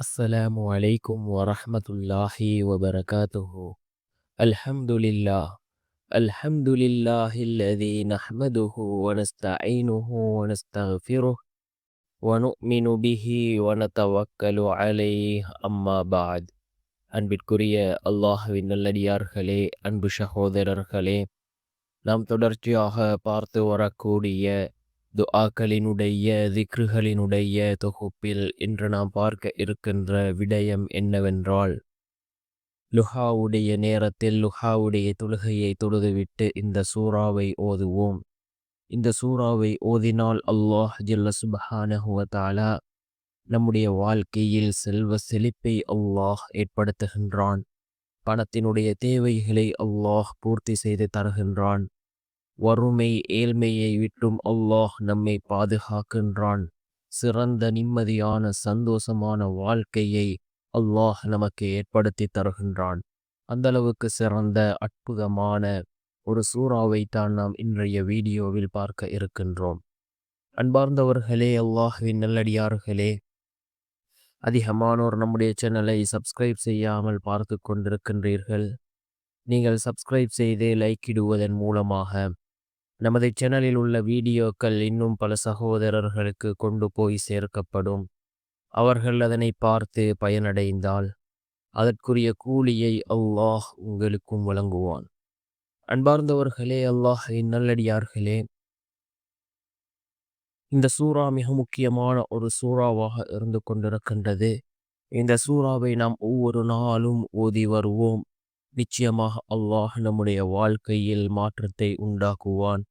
السلام عليكم ورحمة الله وبركاته الحمد لله الحمد لله الذي نحمده ونستعينه ونستغفره ونؤمن به ونتوكل عليه أما بعد அன்பிற்குரிய அல்லாஹுவின் நல்லடியார்களே அன்பு சகோதரர்களே நாம் தொடர்ச்சியாக பார்த்து வரக்கூடிய துஆக்களினுடைய திக்ருகளினுடைய தொகுப்பில் இன்று நாம் பார்க்க இருக்கின்ற விடயம் என்னவென்றால் லுஹாவுடைய நேரத்தில் லுஹாவுடைய தொழுகையை தொழுதுவிட்டு இந்த சூறாவை ஓதுவோம். இந்த சூறாவை ஓதினால் அல்லாஹ் ஜல்ல சுபஹானஹுவதாலா நம்முடைய வாழ்க்கையில் செல்வ செழிப்பை அல்லாஹ் ஏற்படுத்துகின்றான். பணத்தினுடைய தேவைகளை அல்லாஹ் பூர்த்தி செய்து தருகின்றான். வறுமை ஏழ்மையை விட்டும் அல்லாஹ் நம்மை பாதுகாக்கின்றான். சிறந்த நிம்மதியான சந்தோஷமான வாழ்க்கையை அல்லாஹ் நமக்கு ஏற்படுத்தி தருகின்றான். அந்தளவுக்கு சிறந்த அற்புதமான ஒரு சூறாவை தான் நாம் இன்றைய வீடியோவில் பார்க்க இருக்கின்றோம். அன்பார்ந்தவர்களே அல்லாஹுவின் நல்லடியார்களே அதிகமானோர் நம்முடைய சேனலை சப்ஸ்கிரைப் செய்யாமல் பார்த்து கொண்டிருக்கின்றீர்கள். நீங்கள் சப்ஸ்கிரைப் செய்து லைக் இடுவதன் மூலமாக நமது சேனலில் உள்ள வீடியோக்கள் இன்னும் பல சகோதரர்களுக்கு கொண்டு போய் சேர்க்கப்படும். அவர்கள் அதனை பார்த்து பயனடைந்தால் அதற்குரிய கூலியை அல்லாஹ் உங்களுக்கும் வழங்குவான். அன்பார்ந்தவர்களே அல்லாஹ் நல்லடியார்களே இந்த சூறா மிக முக்கியமான ஒரு சூறாவாக இருந்து கொண்டிருக்கின்றது. இந்த சூறாவை நாம் ஒவ்வொரு நாளும் ஓதி வருவோம். நிச்சயமாக அல்லாஹ் நம்முடைய வாழ்க்கையில் மாற்றத்தை உண்டாக்குவான்.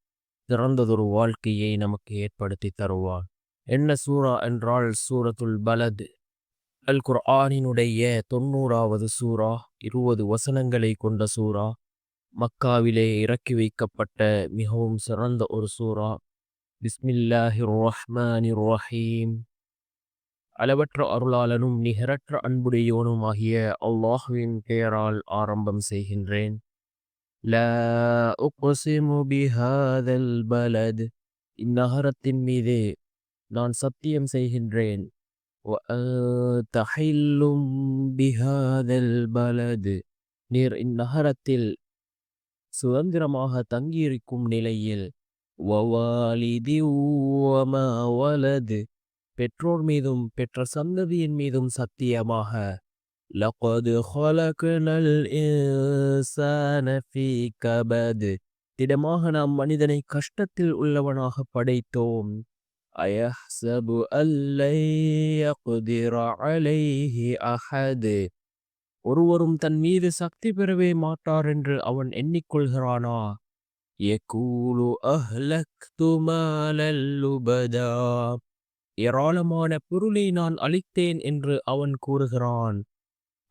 சிறந்ததொரு வாழ்க்கையை நமக்கு ஏற்படுத்தி தருவான் என்ன சூரா என்றால் சூரத்துல் பலத். அல் குர்ஆனினுடைய தொண்ணூறாவது சூரா இருபது வசனங்களை கொண்ட சூரா மக்காவிலே இறக்கி வைக்கப்பட்ட மிகவும் சிறந்த ஒரு சூரா பிஸ்மில்லாஹி ரஹ்மானிர் ரஹீம் அளவற்ற அருளாளனும் நிகரற்ற அன்புடையோனுமாகிய அல்லாஹுவின் பெயரால் ஆரம்பம் செய்கின்றேன். لا أقسم بهذا البلد. இந்நகரத்தின் மீது நான் சத்தியம் செய்கின்றேன் தஹில்லும் பிஹாதல் பலது நீர் இந்நகரத்தில் சுதந்திரமாக தங்கியிருக்கும் நிலையில் வவாலிதி வலது பெற்றோர் மீதும் பெற்ற சந்ததியின் மீதும் சத்தியமாக லகது خلقنا الإنسان في கபது திடமாக நாம் மனிதனை கஷ்டத்தில் உள்ளவனாக படைத்தோம். அயஹ்சபு அலைஹி அஹது ஒருவரும் தன் மீது சக்தி பெறவே மாட்டார் என்று அவன் எண்ணிக்கொள்கிறானா? யகூலு அஹ்லக்து மாலல் ஏராளமான பொருளை நான் அளித்தேன் என்று அவன் கூறுகிறான்.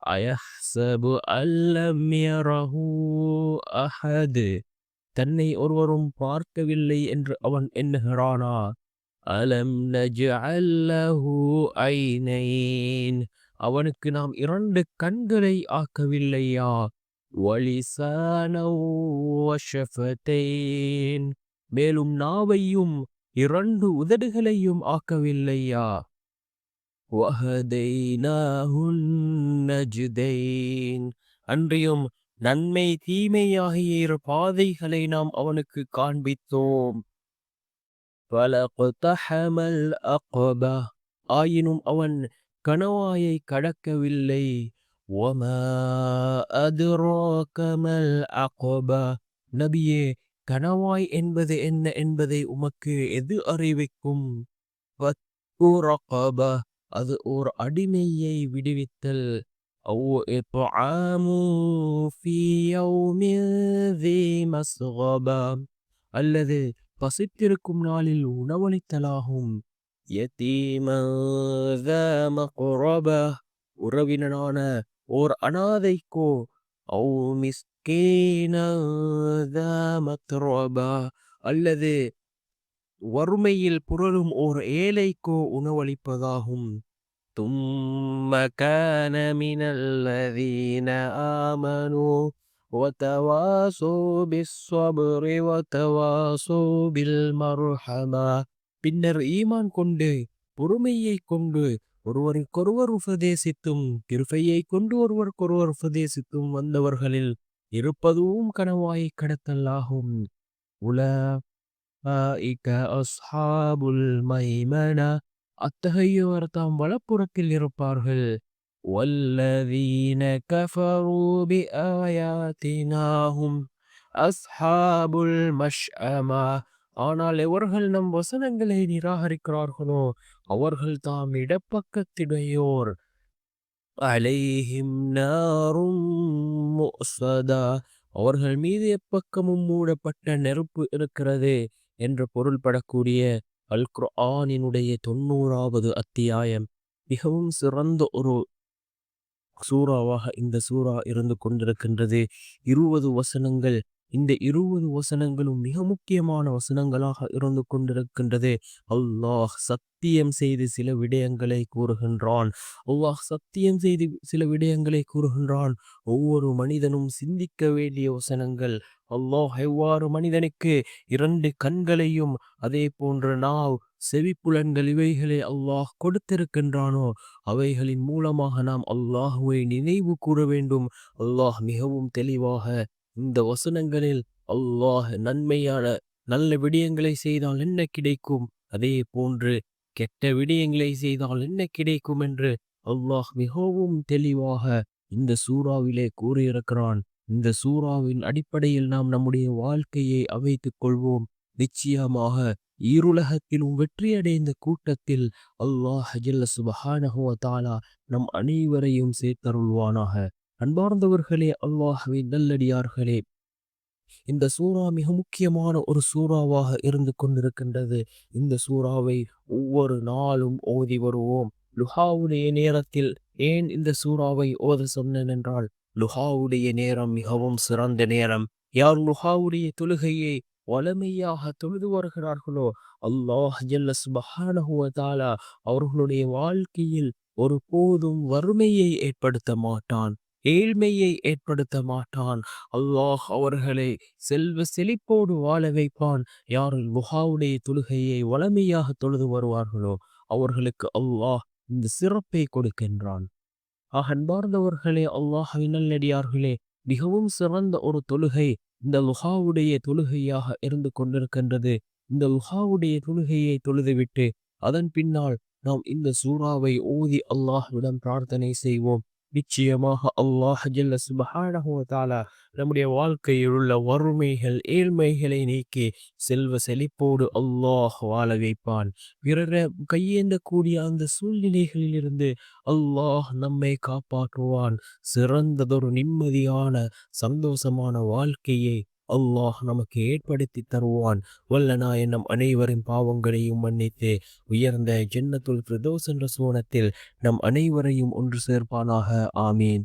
அயஹ்சபு அல்லம்யரஹு அஹது தன்னை ஒருவரும் பார்க்கவில்லை என்று அவன் எண்ணுகிறானா? அலம் நஜ்அல்லஹு ஐனைன். அவனுக்கு நாம் இரண்டு கண்களை ஆக்கவில்லையா? மேலும் நாவையும் இரண்டு உதடுகளையும் ஆக்கவில்லையா? அன்றியும் நன்மை தீமையாகிய இரு பாதைகளை நாம் அவனுக்கு காண்பித்தோம். ஆயினும் அவன் கணவாயை கடக்கவில்லை. நபியே கணவாய் என்பது என்ன என்பதை உமக்கு எது அறிவிக்கும்? அது ஓர் அடிமையை விடுவித்தல். அல்லது பசித்திருக்கும் நாளில் உணவளித்தலாகும். உறவினனான ஓர் அனாதைக்கோ. ஓ அல்லது வறுமையில் புரளும் ஓர் ஏழைக்கோ உணவளிப்பதாகும் ثم كان من الذين آمنوا وتواصوا بالصبر وتواصوا بالمرحمة பின்னர் ஈமான் கொண்டு பொறுமையை கொண்டு ஒருவருக்கொருவர் உபதேசித்தும் கிருபையை கொண்டு ஒருவருக்கொருவர் உபதேசித்தும் வந்தவர்களில் இருப்பதும் கனவாய் கடத்தலாகும் உலஇக அஸ்ஹாபுல் மைமன. அத்தகையோர் தாம் வலப்புறத்தில் இருப்பார்கள். வல்லதீன கஃபரு பிஆயாத்தினாஹும். அஸ்ஹாபுல் மஷ்அமா. ஆனால் எவர்கள் நம் வசனங்களை நிராகரிக்கிறார்களோ அவர்கள் தாம் இடப்பக்கத்திடையோர். அலைஹிம் நாரும் அவர்கள் மீது எப்பக்கமும் மூடப்பட்ட நெருப்பு இருக்கிறது. என்று பொருள்படக்கூடிய அல் குர்ஆனினுடைய தொண்ணூறாவது அத்தியாயம். மிகவும் சிறந்த ஒரு சூறாவாக இந்த சூறா இருந்து கொண்டிருக்கின்றது. இருபது வசனங்கள் இந்த இருபது வசனங்களும் மிக முக்கியமான வசனங்களாக இருந்து கொண்டிருக்கின்றது. அல்லாஹ் சத்தியம் செய்து சில விடயங்களை கூறுகின்றான். அல்லாஹ் சத்தியம் செய்து சில விடயங்களை கூறுகின்றான். ஒவ்வொரு மனிதனும் சிந்திக்க வேண்டிய வசனங்கள். அல்லாஹ் எவ்வாறு மனிதனுக்கு இரண்டு கண்களையும் அதே போன்ற நாவ் செவிப்புலன்கள் இவைகளை அல்லாஹ் கொடுத்திருக்கின்றானோ அவைகளின் மூலமாக நாம் அல்லாஹுவை நினைவு கூற வேண்டும். அல்லாஹ் மிகவும் தெளிவாக இந்த வசனங்களில் அல்லாஹ் நன்மையான நல்ல விடயங்களை செய்தால் என்ன கிடைக்கும்? அதே போன்று கெட்ட விடயங்களை செய்தால் என்ன கிடைக்கும் என்று அல்லாஹ் மிகவும் தெளிவாக இந்த சூறாவிலே கூறியிருக்கிறான். இந்த சூறாவின் அடிப்படையில் நாம் நம்முடைய வாழ்க்கையை அமைத்துக் கொள்வோம். நிச்சயமாக ஈருலகத்திலும் வெற்றியடைந்த கூட்டத்தில் அல்லாஹ் ஜல்ல சுபஹானஹுவ தாலா நம் அனைவரையும் சேர்த்தருள்வானாக. அன்பார்ந்தவர்களே அல்லாஹவை நல்லடியார்களே. இந்த சூறா மிக முக்கியமான ஒரு சூறாவாக இருந்து கொண்டிருக்கின்றது. இந்த சூறாவை ஒவ்வொரு நாளும் ஓதி வருவோம். லுஹாவுடைய நேரத்தில் ஏன் இந்த சூறாவை ஓத சொன்னேன் என்றால் லுஹாவுடைய நேரம் மிகவும் சிறந்த நேரம். யார் லுஹாவுடைய தொழுகையை வளமையாக தொழுது வருகிறார்களோ அல்லாஹ் ஜல்ல சுபஹானஹு அவர்களுடைய வாழ்க்கையில் ஒரு போதும் வறுமையை ஏற்படுத்த மாட்டான். ஏழ்மையை ஏற்படுத்த மாட்டான். அல்லாஹ் அவர்களை செல்வ செழிப்போடு வாழ வைப்பான். யார் முகாவுடைய தொழுகையை வளமையாக தொழுது வருவார்களோ அவர்களுக்கு அல்லாஹ் இந்த சிறப்பை கொடுக்கின்றான். ஆக அன்பார்ந்தவர்களே அல்லாஹ்வின் நல்லடியார்களே மிகவும் சிறந்த ஒரு தொழுகை இந்த லுஹாவுடைய தொழுகையாக இருந்து கொண்டிருக்கின்றது. இந்த லுஹாவுடைய தொழுகையை தொழுதுவிட்டு அதன் பின்னால் நாம் இந்த சூறாவை ஓதி அல்லாஹ்விடம் பிரார்த்தனை செய்வோம். நிச்சயமாக அல்லாஹ் ஜல்ல சுபஹானஹுவதாலா நம்முடைய வாழ்க்கையில் உள்ள வறுமைகள் ஏழ்மைகளை நீக்கி செல்வ செழிப்போடு அல்லாஹ் வாழ வைப்பான். பிறரை கையேந்தக்கூடிய அந்த சூழ்நிலைகளிலிருந்து அல்லாஹ் நம்மை காப்பாற்றுவான். சிறந்ததொரு நிம்மதியான சந்தோஷமான வாழ்க்கையை அல்லாஹ் நமக்கு ஏற்படுத்தி தருவான். வல்லனா நம் அனைவரின் பாவங்களையும் மன்னித்து உயர்ந்த ஜென்னத்துல் பிரதோஸ் என்ற சோனத்தில் நம் அனைவரையும் ஒன்று சேர்ப்பானாக. ஆமீன்.